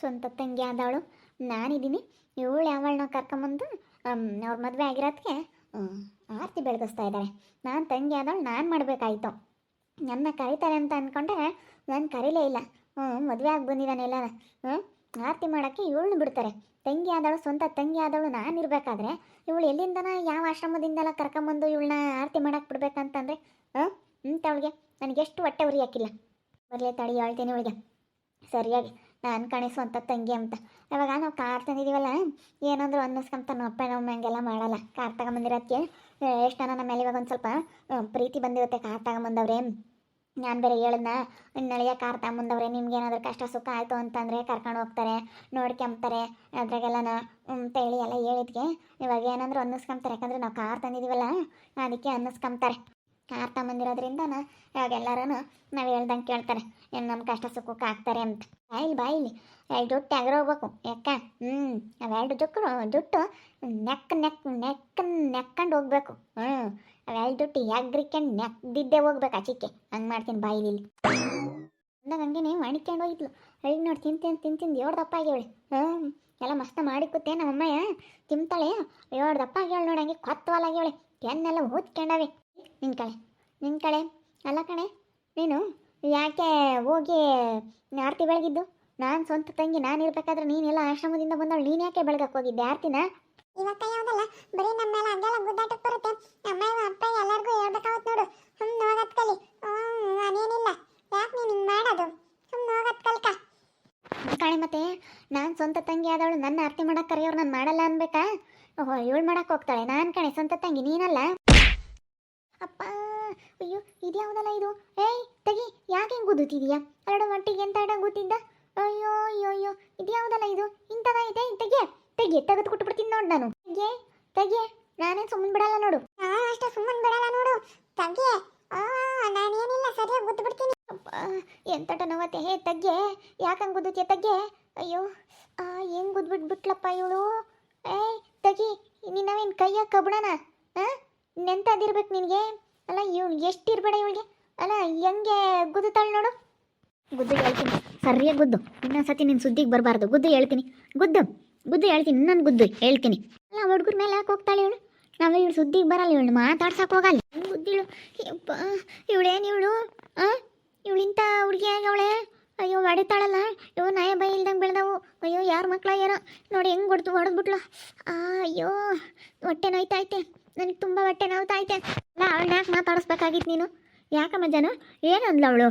ಸ್ವಂತ ತಂಗಿ ಆದವಳು. ನಾನಿದ್ದೀನಿ. ಇವಳು ಯಾವಳನ್ನ ಕರ್ಕೊಂಬಂದು ಅವ್ರ ಮದುವೆ ಆಗಿರೋದಕ್ಕೆ ಆರತಿ ಬೆಳಗಿಸ್ತಾ ಇದ್ದಾರೆ ನಾನು ತಂಗಿ ಆದವಳು, ನಾನು ಮಾಡಬೇಕಾಯ್ತು. ನನ್ನ ಕರೀತಾರೆ ಅಂತ ಅಂದ್ಕೊಂಡ್ರೆ ನಾನು ಕರೀಲೇ ಇಲ್ಲ. ಹ್ಞೂ ಮದುವೆ ಆಗಿ ಬಂದಿದ್ದಾನೆ ಎಲ್ಲ ಹ್ಞೂ ಆರತಿ ಮಾಡೋಕ್ಕೆ ಇವಳನ್ನ ಬಿಡ್ತಾರೆ. ತಂಗಿ ಆದವಳು, ಸ್ವಂತ ತಂಗಿ ಆದವಳು, ನಾನು ಇರಬೇಕಾದ್ರೆ, ಇವಳು ಎಲ್ಲಿಂದನ, ಯಾವ ಆಶ್ರಮದಿಂದೆಲ್ಲ ಕರ್ಕೊಂಬಂದು ಇವಳನ್ನ ಆರತಿ ಮಾಡೋಕೆ ಬಿಡ್ಬೇಕಂತಂದ್ರೆ ಹ್ಞೂ ಇಂಥವಳಿಗೆ ನನಗೆ ಎಷ್ಟು ಹೊಟ್ಟೆ ಉರಿ ಹಾಕಿಲ್ಲ ಬರಲೇ ತಡಿ, ಹೇಳ್ತೀನಿ ಇವಳಿಗೆ. ಸರಿಯಾಗಿ. ನಾನು ಕಾಣಿಸುವಂಥ ತಂಗಿ ಅಂತ. ಇವಾಗ ನಾವು ಕಾರ್ ತಂದಿದ್ದೀವಲ್ಲ ಏನಂದ್ರು ಅನ್ನಿಸ್ಕೊಂತ ನಮ್ಮ ಅಪ್ಪ ನಮ್ಮ ಹಂಗೆಲ್ಲ ಮಾಡಲ್ಲ. ಕಾರ್ ತಗೊಂಬಂದಿರೋದಕ್ಕೆ ಎಷ್ಟು ಜನ ನಮ್ಮ ಮೇಲೆ ಇವಾಗ ಒಂದು ಸ್ವಲ್ಪ ಪ್ರೀತಿ ಬಂದಿರುತ್ತೆ ಕಾರ್ ತಗೊಂಬಂದವ್ರೆ. ನಾನು ಬೇರೆ ಹೇಳಿದ್ನ ನಳಿಯ ಕಾರ್ ತಗೊಂಬಂದವ್ರೆ, ನಿಮ್ಗೆ ಏನಾದರೂ ಕಷ್ಟ, ಸುಖ ಆಯಿತು ಅಂತಂದರೆ ಕರ್ಕೊಂಡು ಹೋಗ್ತಾರೆ ನೋಡ್ಕೊಂಬ್ತಾರೆ ಅದ್ರಾಗೆಲ್ಲನ ಅಂತ ಹೇಳಿ ಎಲ್ಲ ಹೇಳಿದ್ಗೆ ಇವಾಗ ಏನಂದ್ರೆ ಅನ್ನಿಸ್ಕೊಂತಾರೆ ಯಾಕಂದ್ರೆ ನಾವು ಕಾರ್ ತಂದಿದ್ದೀವಲ್ಲ ಅದಕ್ಕೆ ಅನ್ನಿಸ್ಕೊಂತಾರೆ ಕಾರ್ ತಗೊಂಬಂದಿರೋದ್ರಿಂದ ಇವಾಗ ಎಲ್ಲರೂ ನಾವು ಹೇಳ್ದಂಗೆ ಕೇಳ್ತಾರೆ. ಏನು ನಮ್ಮ ಕಷ್ಟ ಸುಖಕ್ಕೆ ಆಗ್ತಾರೆ ಅಂತ. ಬಾಯಿಲಿ ಬಾಯಿಲಿ. ಎರಡು ದುಡ್ಡು ಎಗ್ರ ಹೋಗ್ಬೇಕು. ಯಾಕ? ಹ್ಞೂ ಅವೆರಡು ದುಡ್ಡು ದುಡ್ಡು ನೆಕ್ ನೆಕ್ ನೆಕ್, ನೆಕ್ಕೊಂಡು ಹೋಗ್ಬೇಕು. ಹ್ಞೂ ಅವೆರಡು ದುಡ್ಡು ಎಗ್ರಿಕೊಂಡು ನೆಕ್ದಿದ್ದೇ ಹೋಗ್ಬೇಕು ಆಚಿಕ್ಕೆ ಹಂಗೆ ಮಾಡ್ತೀನಿ ಬಾಯಿಲಿ ಅಂದಾಗ ಹಂಗೇನೆ ಮಣಿಕೊಂಡು ಹೋಗಿದ್ಲು ಹೇಳಿ ನೋಡಿ ತಿಂತೀನಿ ತಿಂತಿಂದು ಏಳು ದಪ್ಪ ಆಗೇಳಿ ಹ್ಞೂ ಎಲ್ಲ ಮಸ್ತ ಮಾಡಿ ನಮ್ಮ ನಮ್ಮಮ್ಮಯ್ಯ. ತಿಂತಾಳೆ. ಏಳು ದಪ್ಪ ಆಗ್ಯಾವಳು ನೋಡಿ ಹಂಗೆ ಕೊತ್ತವಾಲಾಗ್ಯಾವಳೆ ಕೆನ್ನೆಲ್ಲ ಊದ್ಕೊಂಡವೆ ನಿನ್ ಕಳೆ. ನಿನ್ನ ಕಣೆ ಅಲ್ಲ ಕಣೆ ನೀನು ಯಾಕೆ ಹೋಗಿ ಆರತಿ ಬೆಳಗಿದ್ದು? ನಾನು ಸ್ವಂತ ತಂಗಿ ನಾನು ಇರ್ಬೇಕಾದ್ರೆ ನೀನೆಲ್ಲ ಆಶ್ರಮದಿಂದ ಬಂದವಳು. ನೀನು ಯಾಕೆ ಬೆಳಗಕ್ಕೆ ಹೋಗಿದ್ದೆ? ಆರ್ತಿನ? ಇವತ್ತ ಯಾವ್ದಲ್ಲ? ಬರೀ ನಮ್ಮ ಮೇಲೆ ಹಂಗೆಲ್ಲ ಗುದ್ದಾಟಕ್ಕೆ ಬರುತ್ತೆ. ಅಮ್ಮ ಇವ ಅಪ್ಪ ಎಲ್ಲರಿಗೂ ಹೇಳ್ಬೇಕಾವತ್ ನೋಡು. ಸುಮ್ಮನೆ ಹೋಗತ್ ಕಲಿ. ಹ್ಮ್ ನಾನೇನಿಲ್ಲ. ಯಾಕೆ ನೀನು ಹಿಂಗೆ ಮಾಡೋದು? ಸುಮ್ಮನೆ ಹೋಗತ್ ಕಲ್ಕ. ಕಣೆ ಮತ್ತೆ ನಾನು ಸ್ವಂತ ತಂಗಿ ಆದವಳು. ನನ್ನ ಆರತಿ ಮಾಡಕ್ಕೆ ಕರೆಯೋರು ನಾನು ಮಾಡಲ್ಲ ಅನ್ಬೇಕಾ? ಓಹೋ ಇವಳು ಮಾಡಕ್ಕೆ ಹೋಗ್ತಾಳೆ. ನಾನು ಕಣೆ ಸ್ವಂತ ತಂಗಿ ನೀನಲ್ಲ? ಅಪ್ಪ ಅಯ್ಯೋ, ಇದ್ಯಾವುದಲ್ಲ ಇದು? ಏಯ್, ತೆಗಿ, ಯಾಕೆ ಹಿಂಗೆ ಗುದ್ದುತ್ತಿದೀಯಾ ಎರಡು ಮಟ್ಟಿಗೆ ಎಂತ ಅಡ ಗೊತ್ತಿದ್ದ? ಅಯ್ಯೋ ಅಯ್ಯೋ ಅಯ್ಯೋ, ಇದ್ಯಾವುದಲ್ಲ ಇದು? ಇಂಥದೈತೆ ತೆಗೆ ತೆಗೆ ತೆಗೆದು ಕೊಟ್ಟು ಬಿಡ್ತೀನಿ ನೋಡು ನಾನು. ತೆಗೆ ತೆಗೆ ನಾನೇ ಸುಮ್ಮನೆ ಬಿಡಲ್ಲ ನೋಡು. ನಾನು ಅಷ್ಟೇ ಸುಮ್ಮನೆ ಬಿಡಲ್ಲ ನೋಡು. ತಗೆ. ನಾನೇನಿಲ್ಲ, ಸರಿಯಾಗಿ ಗುದ್ದು ಬಿಡ್ತೀನಿ ಅಪ್ಪ ಎಂತಟ ನೋವತ್ತೆ. ಹೇ ತಗ್ಗೆ ಯಾಕಂಗೆ ಗುದ್ದುತ್ತೆ ತಗ್ಗೆ ಅಯ್ಯೋ ಹೆಂಗ್ ಗುದ್ಬಿಟ್ಬಿಟ್ಲಪ್ಪ ಇವಳು? ಏಯ್, ತಗಿ, ನಿನ್ನವೇನು ಕೈಯ ಕಬ್ಬಿಡೋಣ ಹಾಂ ನೆಂತದಿರ್ಬೇಕು ನಿನಗೆ? ಅಲ್ಲ ಇವ್ಳು ಎಷ್ಟಿರ್ಬೇಡ ಇವಳಿಗೆ ಅಲ್ಲ, ಹೆಂಗೆ ಗುದ್ದುತ್ತಾಳೆ ನೋಡು. ಗುದ್ದು ಹೇಳ್ತೀನಿ. ಸರಿಯಾಗಿ ಗುದ್ದು. ಇನ್ನೊಂದ್ಸತಿ ನಿನ್ನ ಸುದ್ದಿಗೆ ಬರಬಾರ್ದು. ಗುದ್ದು ಹೇಳ್ತೀನಿ. ಗುದ್ದು. ಗುದ್ದು ಹೇಳ್ತೀನಿ. ಇನ್ನೊಂದು ಗುದ್ದು ಹೇಳ್ತೀನಿ. ಅಲ್ಲ ಹುಡುಗರ ಮೇಲೆ ಯಾಕೆ ಹೋಗ್ತಾಳೆ ಇವಳು? ನಾವು ಇವಳು ಸುದ್ದಿಗೆ ಬರಲ್ಲ. ಇವಳು ಮಾತಾಡ್ಸಕ್ಕೆ ಹೋಗಲ್ಲ. ಗುದ್ದಿಳು ಇವಳೇನು ಇವಳು? ಇವಳು ಇಂಥ ಅವಳೆ? ಅಯ್ಯೋ, ಹೊಡಿತಾಳಲ್ಲ. ಇವು ನಾಯ ಬೈ ಇಲ್ದಂಗೆ ಬೆಳೆದವು. ಅಯ್ಯೋ, ಯಾರ ಮಕ್ಳು ಯಾರೋ ನೋಡಿ ಹೆಂಗೆ ಹೊಡೆದು ಹೊಡೆದ್ಬಿಟ್ಲು. ಅಯ್ಯೋ, ಹೊಟ್ಟೆ ನೋಯ್ತಾ ಐತೆ. ನನಗೆ ತುಂಬ ಹೊಟ್ಟೆ ನೋವ್ತೈತೆ ಅಲ್ಲ ಅವಳನ್ನ ಯಾಕೆ ಮಾತಾಡಿಸ್ಬೇಕಾಗಿತ್ತು ನೀನು. ಯಾಕಮ್ಮ ಜನ? ಅಂದ್ಲು ಅವಳು?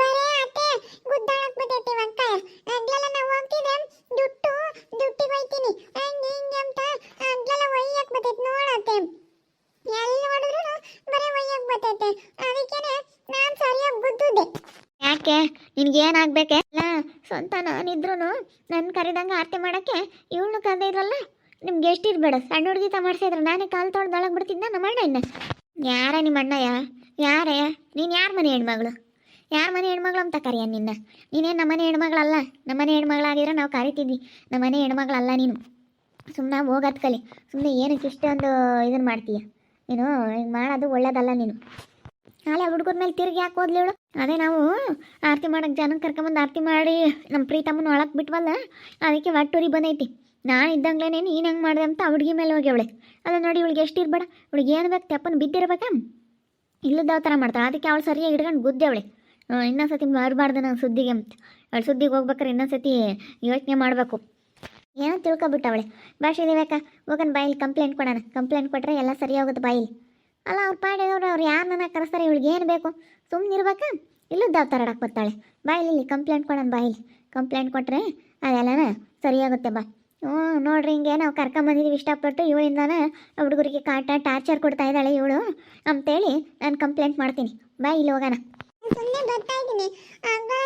ಬರೇ ಅತ್ತೆ ಗುದ್ದಾಡಕ್ ಬಿಟ್ಟೈತಿ ಒಂಕ ಆಗ್ಲೆಲ್ಲ ನಾವು ಹೋಗ್ತಿದ್ದೆ ದುಡ್ಡು ದುಡ್ಡಿಗೆ ಹೋಯ್ತೀನಿ. ಹಂಗೆ ಹಿಂಗೆ ಅಂತ ಆಗ್ಲೆಲ್ಲ ಒಯ್ಯಕ್ ಬರ್ತೈತಿ ನೋಡತ್ತೆ ಎಲ್ಲಿ ಹೊಡೆದ್ರು ಬರೀ ಒಯ್ಯಕ್ ಬರ್ತೈತೆ ಅದಕ್ಕೇನೆ ನಾನು ಸರಿಯಾಗಿ ಗುದ್ದುದೆ ಯಾಕೆ? ನಿನಗೇನಾಗಬೇಕೆ? ಅಲ್ಲ ಸ್ವಂತ ನಾನಿದ್ರು ನನ್ನ ಕರೆದಂಗೆ ಆರತಿ ಮಾಡೋಕ್ಕೆ ಇವಳು ಕರೆದಿದ್ರಲ್ಲ? ನಿಮ್ಗೆ ಎಷ್ಟಿರ್ಬೇಡ ಸಣ್ಣ ಹುಡುಗಿ ಮಾಡ್ಸಿದ್ರು ನಾನೇ ಕಾಲು ತೊಳ್ದೊಳಗೆ ಬಿಡ್ತಿದ್ದ ನಮ್ಮ ಅಣ್ಣ ಇನ್ನ? ಯಾರ ನಿಮ್ಮ ಅಣ್ಣಯ್ಯ ಯಾರಯ್ಯ ನೀನು ಯಾರ ಮನೆ ಹೆಣ್ಮಗಳು? ಯಾರ ಮನೆ ಹೆಣ್ಮಗಳು ಅಂತ ಕರೆಯ ನಿನ್ನ? ನೀನೇನು ನಮ್ಮನೆ ಹೆಣ್ಮಗಳಲ್ಲ? ನಮ್ಮನೆ ಹೆಣ್ಮಗಳಾಗಿದ್ರೆ ನಾವು ಕರಿತಿದ್ವಿ ನಮ್ಮನೆ ಹೆಣ್ಮಗಳಲ್ಲ ನೀನು. ಸುಮ್ಮನೆ ಹೋಗೋದು ಕಲಿ. ಸುಮ್ಮನೆ ಏನಕ್ಕೆ ಇಷ್ಟೊಂದು ಇದನ್ನು ಮಾಡ್ತೀಯ? ನೀನು ಹಿಂಗೆ ಮಾಡೋದು ಒಳ್ಳೇದಲ್ಲ ನೀನು. ನಾಳೆ ಹುಡುಗರ ಮೇಲೆ ತಿರುಗಿ ಯಾಕೆ ಹೋದ್ಲಿ ಇವಳು ಅದೇ ನಾವು ಆರತಿ ಮಾಡೋಕ್ಕೆ ಜನಕ್ಕೆ ಕರ್ಕೊಂಬಂದು ಆರತಿ ಮಾಡಿ ನಮ್ಮ ಪ್ರೀತಮ್ಮನ ಒಳಗೆ ಬಿಟ್ವಲ್ಲ, ಅದಕ್ಕೆ ಒಟ್ಟುರಿ ಬಂದೈತಿ. ನಾನು ಇದ್ದಂಗ್ಲೇ ನೀನು ಹೆಂಗೆ ಮಾಡಿದೆ ಅಂತ ಹುಡುಗಿ ಮೇಲೆ ಅವಳೆ. ಅದು ನೋಡಿ ಇವಳಿಗೆ ಎಷ್ಟು ಇರಬೇಡ. ಇವಳಿಗೆ ಏನು ಬೇಕು ತೆಪ್ಪನ ಬಿದ್ದಿರ್ಬೇಕಾ? ಇಲ್ಲದ ಥರ ಮಾಡ್ತಾಳೆ. ಅದಕ್ಕೆ ಅವಳು ಸರಿಯಾಗಿ ಹಿಡ್ಕೊಂಡು ಗುದ್ದೆವಳೆ ಇನ್ನೊಂದ್ಸತಿ ಬರಬಾರ್ದು ನಾನು ಸುದ್ದಿಗೆ ಅಂತ. ಅವಳು ಸುದ್ದಿಗೆ ಹೋಗ್ಬೇಕಾರೆ ಇನ್ನೊಂದ್ಸತಿ ಯೋಚನೆ ಮಾಡಬೇಕು. ಏನೋ ತಿಳ್ಕೊಬಿಟ್ಟವಳೆ ಭಾಷೆ ಬೇಕಾ ಹೋಗೋಣ ಬಾಯಿಲಿ ಕಂಪ್ಲೇಂಟ್ ಕೊಡೋಣ. ಕಂಪ್ಲೇಂಟ್ ಕೊಟ್ಟರೆ ಎಲ್ಲ ಸರಿ ಹೋಗುತ್ತೆ ಬಾಯಿಲಿ ಅಲ್ಲ, ಅವ್ರ ಪಾಡಿದವ್ರು ಅವ್ರು ನನ್ನ ಕರೆಸ್ತಾರೆ, ಇವಳಿಗೆ ಏನು ಬೇಕು? ಸುಮ್ಮನೆ ಇರ್ಬೇಕಾ? ಇಲ್ಲದ ಥರ ಆಡಕ್ಕೆ ಬರ್ತಾಳೆ. ಬಾಯಿಲಿ ಇಲ್ಲಿ ಕಂಪ್ಲೇಂಟ್ ಕೊಡೋಣ ಬಾಯಿಲಿ ಕಂಪ್ಲೇಂಟ್ ಕೊಟ್ಟರೆ ಅದೆಲ್ಲನ ಸರಿಯಾಗುತ್ತೆ ಬಾ. ಹ್ಞೂ ನೋಡ್ರಿ ಹಿಂಗೆ ನಾವು ಕರ್ಕೊಂಬಂದಿದ್ದೀವಿ ಇಷ್ಟಪಟ್ಟು. ಇವಳಿಂದಾನ ಹುಡುಗರಿಗೆ ಕಾಟ ಟಾರ್ಚರ್ ಕೊಡ್ತಾ ಇದ್ದಾಳೆ ಇವಳು. ಅಂತೇಳಿ ನಾನು ಕಂಪ್ಲೇಂಟ್ ಮಾಡ್ತೀನಿ. ಬಾ ಇಲ್ಲಿ ಹೋಗೋಣ. ಸುಮ್ಮನೆ ಬರ್ತಾ ಇದ್ದೀನಿ.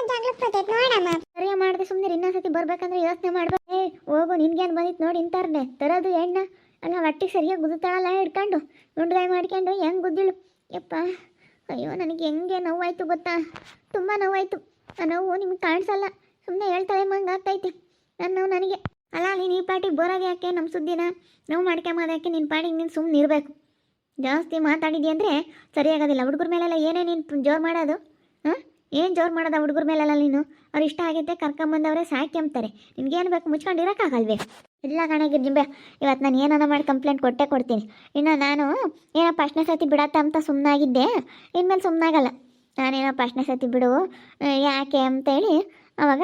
ಜಗಳ ಬರ್ತೈತೆ ನೋಡಮ್ಮ. ಸರಿಯಾಗಿ ಮಾಡಿದೆ ಸುಮ್ಮನೆ ಇನ್ನೊಂದ್ಸತಿ ಬರ್ಬೇಕಂದ್ರೆ ಯೋಚನೆ ಮಾಡ್ಬೇಕು ಏ ಹೋಗು ನಿನ್ಗೇನು ಬಂದಿತ್ತು ನೋಡಿ ಇಂತಾರ್ನೆ ತರೋದು ಎಣ್ಣ ಅಲ್ಲ ಹೊಟ್ಟಿಗೆ ಸರಿಯಾಗಿ ಗುದ್ದುತ್ತಾಳಲ್ಲ ಹಿಡ್ಕೊಂಡು. ಗುಂಡ್ಗಾಯಿ ಮಾಡ್ಕೊಂಡು ಹೆಂಗೆ ಗುದ್ದಿಳು? ಯಪ್ಪ ಅಯ್ಯೋ ನನಗೆ ಹೆಂಗೆ ನೋವಾಯ್ತು ಗೊತ್ತಾ? ತುಂಬ ನೋವಾಯ್ತು. ಆ ನೋವು ನಿಮ್ಗೆ ಕಾಣಿಸಲ್ಲ. ಸುಮ್ಮನೆ ಹೇಳ್ತಾಳೆ ಮಂಗೆ ಆಗ್ತೈತಿ ನನ್ನ ನೋವು ನನಗೆ. ಅಲ್ಲ ಅಲ್ಲಿ ಈ ಪಾರ್ಟಿಗೆ ಬರೋದು ಯಾಕೆ? ನಮ್ಮ ಸುದ್ದಿನ ನೋವು ಮಾಡ್ಕೊಂಬೋದು ಯಾಕೆ? ನಿನ್ನ ಪಾಡಿಗೆ ನೀನು ಸುಮ್ಮನೆ ಇರಬೇಕು. ಜಾಸ್ತಿ ಮಾತಾಡಿದ್ಯ ಅಂದರೆ ಸರಿಯಾಗೋದಿಲ್ಲ. ಹುಡುಗರ ಮೇಲೆಲ್ಲ ಏನೇ ನೀನು ಜೋರು ಮಾಡೋದು, ಹಾಂ? ಏನು ಜೋರು ಮಾಡೋದ ಹುಡುಗರ ಮೇಲೆಲ್ಲ ನೀನು? ಅವ್ರು ಇಷ್ಟ ಆಗೈತೆ ಕರ್ಕೊಂಬಂದವರೇ ಸಾಕ್ಯಂಬ್ತಾರೆ ನಿನಗೇನು ಬೇಕು? ಮುಚ್ಕೊಂಡು ಇರೋಕ್ಕಾಗಲ್ವೇ? ಇಲ್ಲ ಕಣಗಿರ್ ನಿಂಬೆ ಇವತ್ತು ನಾನು ಏನಾನ ಮಾಡಿ ಕಂಪ್ಲೇಂಟ್ ಕೊಟ್ಟೆ ಕೊಡ್ತೀನಿ. ಇನ್ನು ನಾನು ಏನೋ ಪ್ರಶ್ನೆ ಸತಿ ಬಿಡತ್ತ ಅಂತ ಸುಮ್ಮನಾಗಿದ್ದೆ ಇನ್ಮೇಲೆ ಸುಮ್ಮನಾಗಲ್ಲ ನಾನೇನೋ ಪ್ರಶ್ನೆ ಸತಿ ಬಿಡು ಯಾಕೆ ಅಂತೇಳಿ ಅವಾಗ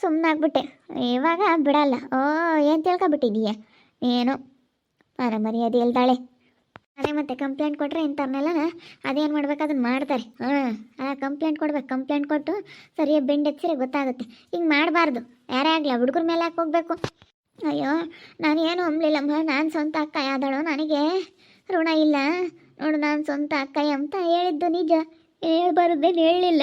ಸುಮ್ಮನಾಗ್ಬಿಟ್ಟೆ ಇವಾಗ ಬಿಡಲ್ಲ. ಓ, ಏನು ತಿಳ್ಕೊಬಿಟ್ಟಿದೀಯ? ಏನು? ಅರ ಮರ್ಯಾದೆ ಇಲ್ದಾಳೆ. ಅದೇ ಮತ್ತೆ ಕಂಪ್ಲೇಂಟ್ ಕೊಟ್ಟರೆ ಇಂಥವ್ರನ್ನೆಲ್ಲ ಅದೇನು ಮಾಡ್ಬೇಕು? ಅದನ್ನು ಮಾಡ್ತಾರೆ. ಹಾಂ, ಆ ಕಂಪ್ಲೇಂಟ್ ಕೊಡ್ಬೇಕು. ಕಂಪ್ಲೇಂಟ್ ಕೊಟ್ಟು ಸರಿಯಾಗಿ ಬೆಂಡ್ ಎತ್ತಿದ್ರೆ ಗೊತ್ತಾಗುತ್ತೆ. ಹಿಂಗೆ ಮಾಡಬಾರ್ದು. ಯಾರೇ ಆಗಲಿ ಹುಡುಗರ ಮೇಲೆ ಯಾಕೆ ಹೋಗ್ಬೇಕು? ಅಯ್ಯೋ, ನಾನು ಏನು ಅಂಬ್ಲಿಲ್ಲಮ್ಮ. ನಾನು ಸ್ವಂತ ಅಕ್ಕ ಯಾದಳು, ನನಗೆ ಋಣ ಇಲ್ಲ. ನೋಡು, ನಾನು ಸ್ವಂತ ಅಕ್ಕ ಅಂತ ಹೇಳಿದ್ದು ನಿಜ. ಹೇಳ್ಬಾರ್ದೇನು ಹೇಳಲಿಲ್ಲ.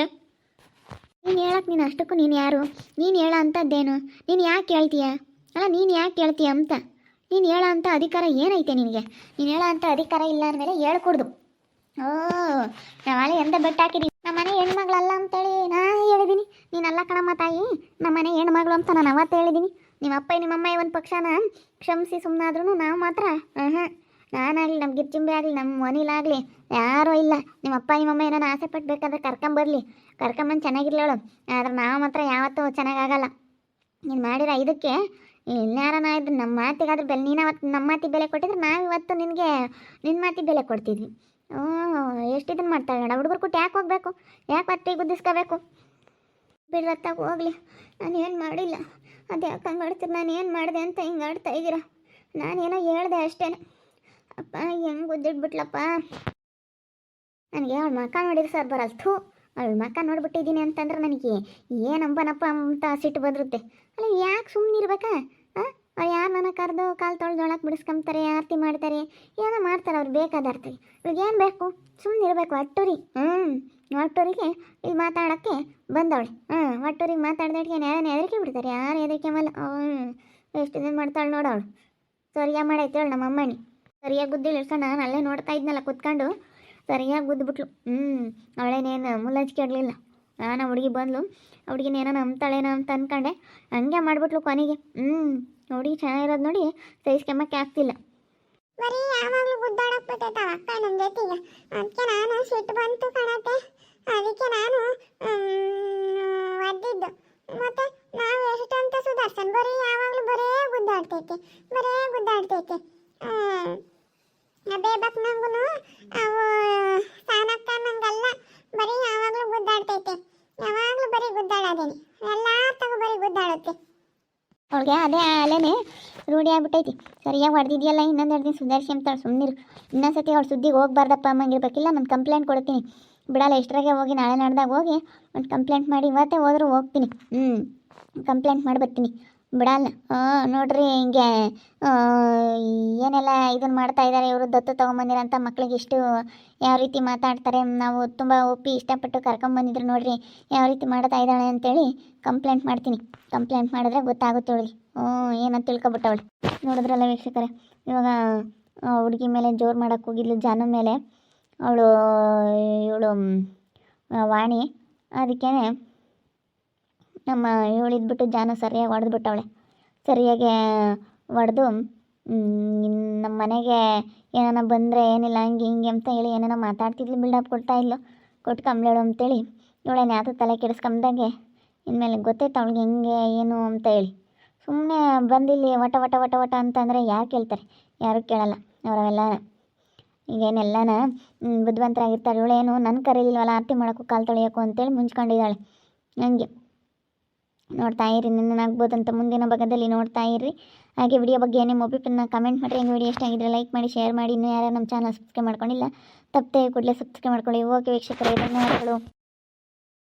ನೀನು ಹೇಳಕ್ಕೆ ನೀನು ಅಷ್ಟಕ್ಕೂ ನೀನು ಯಾರು? ನೀನು ಹೇಳೋ ಅಂಥದ್ದೇನು ನೀನು ಯಾಕೆ ಹೇಳ್ತೀಯ? ಅಲ್ಲ, ನೀನು ಯಾಕೆ ಹೇಳ್ತೀಯ ಅಂತ? ನೀನು ಹೇಳೋ ಅಂಥ ಅಧಿಕಾರ ಏನೈತೆ ನಿನಗೆ? ನೀನು ಹೇಳೋ ಅಂಥ ಅಧಿಕಾರ ಇಲ್ಲ ಅಂದಮೇಲೆ ಹೇಳ್ಕೊಡ್ದು. ಓ ನಾಳೆ ಎಂದ ಬೆಟ್ಟ ಹಾಕಿದೀನಿ ನಮ್ಮ ಮನೆ ಹೆಣ್ಮಗಳಲ್ಲ ಅಂತೇಳಿ ನಾ ಹೇಳಿದ್ದೀನಿ ನೀನಲ್ಲ ಕಣಮ್ಮ ತಾಯಿ. ನಮ್ಮ ಮನೆ ಹೆಣ್ಮಗಳು ಅಂತ ನಾನು ಅವತ್ತು ಹೇಳಿದ್ದೀನಿ ನಿಮ್ಮ ಅಪ್ಪ ನಿಮ್ಮಮ್ಮ ಒಂದು ಪಕ್ಷನ ಕ್ಷಮಿಸಿ ಸುಮ್ಮನಾದ್ರೂ ನಾವು ಮಾತ್ರ. ಹಾಂ ನಾನಾಗಲಿ ನಮ್ಮ ಗಿರ್ಜಿಂಬೆ ಆಗಲಿ ನಮ್ಮ ಮನೇಲಾಗಲಿ ಯಾರೂ ಇಲ್ಲ. ನಿಮ್ಮ ಅಪ್ಪ ನಿಮ್ಮಮ್ಮ ಏನಾನ ಆಸೆ ಪಟ್ಬೇಕಾದ್ರೆ ಕರ್ಕೊಂಬರ್ಲಿ ಕರ್ಕೊಂಬಂದು ಚೆನ್ನಾಗಿರ್ಲೇಳು ಆದ್ರೆ ನಾವು ಮಾತ್ರ ಯಾವತ್ತೂ ಚೆನ್ನಾಗಾಗಲ್ಲ. ನೀನು ಮಾಡಿರೋ ಇದಕ್ಕೆ ಇನ್ಯಾರನ ಇದ್ರೆ ನಮ್ಮ ಮಾತಿಗಾದ್ರೆ ಬೆಲೆ, ನೀನು ಅವತ್ತು ನಮ್ಮ ಮಾತಿಗೆ ಬೆಲೆ ಕೊಟ್ಟಿದ್ರೆ ನಾವು ಇವತ್ತು ನಿನಗೆ ನಿನ್ನ ಮಾತಿಗೆ ಬೆಲೆ ಕೊಡ್ತಿದ್ವಿ. ಓ, ಎಷ್ಟು ಮಾಡ್ತಾಳೆ ನೋಡ ಹುಡುಗರು ಕೊಟ್ಟು ಯಾಕೆ ಹೋಗ್ಬೇಕು? ಯಾಕೆ ಮತ್ತೆ ಗುದ್ದಿಸ್ಕೋಬೇಕು? ಬಿಡ್ರತ್ತಾಗ ಹೋಗ್ಲಿ. ನಾನು ಏನು ಮಾಡಿಲ್ಲ. ಅದು ಯಾಕೆ ಹಂಗೆ ನಾನು ಏನು ಮಾಡಿದೆ ಅಂತ ಹಿಂಗೆ ಆಡ್ತಾ ಇದ್ದೀರಾ ನಾನೇನೋ ಹೇಳ್ದೆ ಅಷ್ಟೇ ಅಪ್ಪ, ಹೆಂಗೆ ಗುದ್ದಿಟ್ಬಿಟ್ಲಪ್ಪ ನನಗೆ ಅವ್ಳು ಮಕ್ಕ ನೋಡಿದ್ರೆ ಸರ್ ಬರಲ್ತು ಅವಳು ಮಕ್ಕ ನೋಡ್ಬಿಟ್ಟಿದ್ದೀನಿ ಅಂತಂದ್ರೆ ನನಗೆ ಏನಂಬನಪ್ಪ ಅಂತ ಸಿಟ್ಟು ಬಂದಿರುತ್ತೆ. ಅಲ್ಲ, ಯಾಕೆ ಸುಮ್ಮನೆ ಇರ್ಬೇಕಾ? ಅವ್ರು ಯಾರು ನನ್ನ ಕರೆದು ಕಾಲು ತೊಳೆದು ಒಳಗೆ ಬಿಡಿಸ್ಕೊಂತಾರೆ ಆರತಿ ಮಾಡ್ತಾರೆ, ಏನೋ ಮಾಡ್ತಾರೆ ಅವ್ರು ಆರತಿ ಇವ್ರಿಗೆ ಏನು ಬೇಕು? ಸುಮ್ಮನೆ ಇರಬೇಕು ಅಟ್ಟೂರಿ ಹ್ಞೂ ಒಟ್ಟೂರಿಗೆ ಇಲ್ಲಿ ಮಾತಾಡೋಕ್ಕೆ ಬಂದವಳೆ. ಹ್ಞೂ ಒಟ್ಟೂರಿಗೆ ಮಾತಾಡ್ದಕ್ಕೆ ಯಾರನ್ನ ಹೆದರಿಕೆ ಬಿಡ್ತಾರೆ? ಯಾರು ಹೆದರಿಕೆ ಮಲ್ಲ ಹ್ಞೂ ಎಷ್ಟು ದಿನ ಮಾಡ್ತಾಳೆ ನೋಡವಳು ಸರಿಯಾಗಿ ಮಾಡೈತೆ ನಮ್ಮ ಅಮ್ಮನಿ ಸರಿಯಾಗಿ ಗುದ್ದಿಲ್ಲ ಇಳ್ಸೋಣ ನಾನು ಅಲ್ಲೇ ನೋಡ್ತಾ ಇದ್ನಲ್ಲ ಕುತ್ಕೊಂಡು. ಸರಿಯಾಗಿ ಗುದ್ದುಬಿಟ್ಲು. ಹ್ಞೂ ಅವಳೇನೇನು ಮುಲಾಜಿಕೆ ಇರಲಿಲ್ಲ ನಾನು ಹುಡುಗಿ ಬಂದ್ಲು. ಹುಡುಗಿನ ಏನೋ ನಂಬ್ತಾಳೇನೋ ಅಂತ ಅನ್ಕೊಂಡೆ. ಹಂಗೆ ಮಾಡಿಬಿಟ್ಲು ಕೊನೆಗೆ. ಹ್ಞೂ ಹುಡುಗಿ ಚೆನ್ನಾಗಿರೋದು ನೋಡಿ ಸಹಿಸ್ಕೊಂಬಕ್ಕೆ ಆಗ್ತಿಲ್ಲ. ಬರೀ ಯಾವಾಗಲೂ ಗುದ್ದಾಡಕ್ಕೆ ಬಿಟ್ಟೈತ ಅಕ್ಕ ನನ್ ಜೊತೆಗೆ. ಅದಕ್ಕೆ ನಾನು ಸಿಟ್ಟು ಬಂತು ಕಣತೆ. ಅದಕ್ಕೆ ನಾನು ಒದ್ದಿದ್ದು. ಮತ್ತೆ ನಾವು ಎಷ್ಟಂತ ಸುಧಾರ್ಸನ್ ಬರೀ ಯಾವಾಗಲೂ ಬರೇ ಗುದ್ದಾಡ್ತೈತೆ. ಬರೇ ಗುದ್ದಾಡ್ತೈತೆ. ಬೇಬಕ್ ನಂಗೂ ಅವು ಸಾನಕ್ಕ ನಂಗಲ್ಲ, ಬರೀ ಯಾವಾಗಲೂ ಗುದ್ದಾಡ್ತೈತೆ. ಯಾವಾಗಲೂ ಬರೀ ಎಲ್ಲ ತಗೋ ಬರೀ ಗುದ್ದಾಡುತ್ತೆ ಅವಳಿಗೆ ಅದೇ ಅಲೆನೇ ರೂಢಿ ಆಗ್ಬಿಟ್ಟೈತಿ. ಸರಿಯಾಗಿ ಹೊಡೆದಿದೆಯಲ್ಲ, ಇನ್ನೊಂದು ಎರಡು ದಿನ ಸುಧಾರಿಸಿ ಅಂತಾಳೆ ಸುಮ್ಮನಿರು ಇನ್ನೊಂದ್ಸತಿ ಅವಳು ಸುದ್ದಿಗೆ ಹೋಗ್ಬಾರ್ದಪ್ಪ ಅಮ್ಮಂಗಿರ್ಬೇಕಿಲ್ಲ ನಾನು ಕಂಪ್ಲೇಂಟ್ ಕೊಡ್ತೀನಿ. ಬಿಡಲ್ಲ ಎಷ್ಟರಾಗೆ ಹೋಗಿ ನಾಳೆ ನಡೆದಾಗ ಹೋಗಿ ಒಂದು ಕಂಪ್ಲೇಂಟ್ ಮಾಡಿ, ಇವತ್ತೇ ಹೋದರೂ ಹೋಗ್ತೀನಿ. ಹ್ಞೂ ಕಂಪ್ಲೇಂಟ್ ಮಾಡಿ ಬರ್ತೀನಿ ಬಿಡಲ್ಲ. ನೋಡ್ರಿ ಹಿಂಗೆ ಏನೆಲ್ಲ ಇದನ್ನು ಮಾಡ್ತಾ ಇದ್ದಾರೆ ಇವರು ದತ್ತು ತೊಗೊಂಬಂದಿರೋಂಥ ಮಕ್ಳಿಗೆ ಇಷ್ಟು ಯಾವ ರೀತಿ ಮಾತಾಡ್ತಾರೆ, ನಾವು ತುಂಬ ಒಪ್ಪಿ ಇಷ್ಟಪಟ್ಟು ಕರ್ಕೊಂಬಂದಿದ್ರು ನೋಡ್ರಿ, ಯಾವ ರೀತಿ ಮಾಡ್ತಾ ಇದ್ದಾಳೆ ಅಂತೇಳಿ ಕಂಪ್ಲೇಂಟ್ ಮಾಡ್ತೀನಿ. ಕಂಪ್ಲೇಂಟ್ ಮಾಡಿದ್ರೆ ಗೊತ್ತಾಗುತ್ತೆ ಅವಳಿಗೆ. ಹ್ಞೂ, ಏನಂತ ತಿಳ್ಕೊಬಿಟ್ಟವಳು. ನೋಡಿದ್ರಲ್ಲ ವೀಕ್ಷಕರೇ, ಇವಾಗ ಹುಡುಗಿ ಮೇಲೆ ಜೋರು ಮಾಡೋಕ್ಕೆ ಹೋಗಿದ್ಲು, ಜಾನು ಮೇಲೆ. ಅವಳು, ಇವಳು ವಾಣಿ. ಅದಕ್ಕೇ ನಮ್ಮ ಇವಳಿದ್ಬಿಟ್ಟು ಜಾನ ಸರಿಯಾಗಿ ಹೊಡೆದ್ಬಿಟ್ಟವಳೆ ಸರಿಯಾಗಿ ಹೊಡೆದು ನಮ್ಮ ಮನೆಗೆ ಏನಾನ ಬಂದರೆ ಏನಿಲ್ಲ, ಹಂಗೆ ಹಿಂಗೆ ಅಂತ ಹೇಳಿ ಏನೇನೋ ಮಾತಾಡ್ತಿದ್ಲು ಬಿಲ್ಡಪ್ ಕೊಡ್ತಾ ಕೊಟ್ಟು ಕಂಬ್ಳೇಳು ಅಂತೇಳಿ, ಇವಳೇನು ಯಾವುದು ತಲೆ ಕೆಡಿಸ್ಕೊಂಬಂದಾಗೆ ಇನ್ಮೇಲೆ ಗೊತ್ತಾಯ್ತು ಅವಳಿಗೆ ಹೆಂಗೆ, ಏನು ಅಂತ ಹೇಳಿ. ಸುಮ್ಮನೆ ಬಂದಿಲ್ಲಿ ವಟ ವಟ ವಟ ವಟ ಅಂತಂದರೆ ಯಾರು ಕೇಳ್ತಾರೆ? ಯಾರು ಕೇಳಲ್ಲ. ಅವರೆಲ್ಲ ಈಗೇನೆಲ್ಲನ ಬುದ್ಧಿವಂತರಾಗಿರ್ತಾರೆ. ಇವಳೇನು ನನ್ನ ಕರೀಲಿಲ್ವಲ್ಲ, ಆರತಿ ಮಾಡೋಕ್ಕೂ ಕಾಲು ತೊಳೆಯೋಕ್ಕೂ ಅಂತೇಳಿ ಮುಂಚ್ಕೊಂಡಿದ್ದಾಳೆ. ಹಂಗೆ. ನೋಡ್ತಾ ಇರಿ ನನ್ನ ಅಂತ ಮುಂದಿನ ಭಾಗದಲ್ಲಿ ನೋಡ್ತಾ ಇರ್ರಿ ಹಾಗೆ ವಿಡಿಯೋ ಬಗ್ಗೆ ನಿಮ್ಮ ಒಪಿನಿಯನ್ನ ಕಮೆಂಟ್ ಮಾಡಿ ಹೆಂಗೆ ವಿಡಿಯೋ ಇಷ್ಟ ಆಗಿದ್ರೆ ಲೈಕ್ ಮಾಡಿ ಶೇರ್ ಮಾಡಿ. ಇನ್ನೂ ಯಾರು ನಮ್ಮ ಚಾನಲ್ ಸಬ್ಸ್ಕ್ರೈಬ್ ಮಾಡ್ಕೊಂಡಿಲ್ಲ, ತಪ್ಪದೆ ಕೂಡಲೇ ಸಬ್ಸ್ಕ್ರೈಬ್ ಮಾಡ್ಕೊಳ್ಳಿ. ಓಕೆ ವೀಕ್ಷಕರೇ, ಧನ್ಯವಾದಗಳು.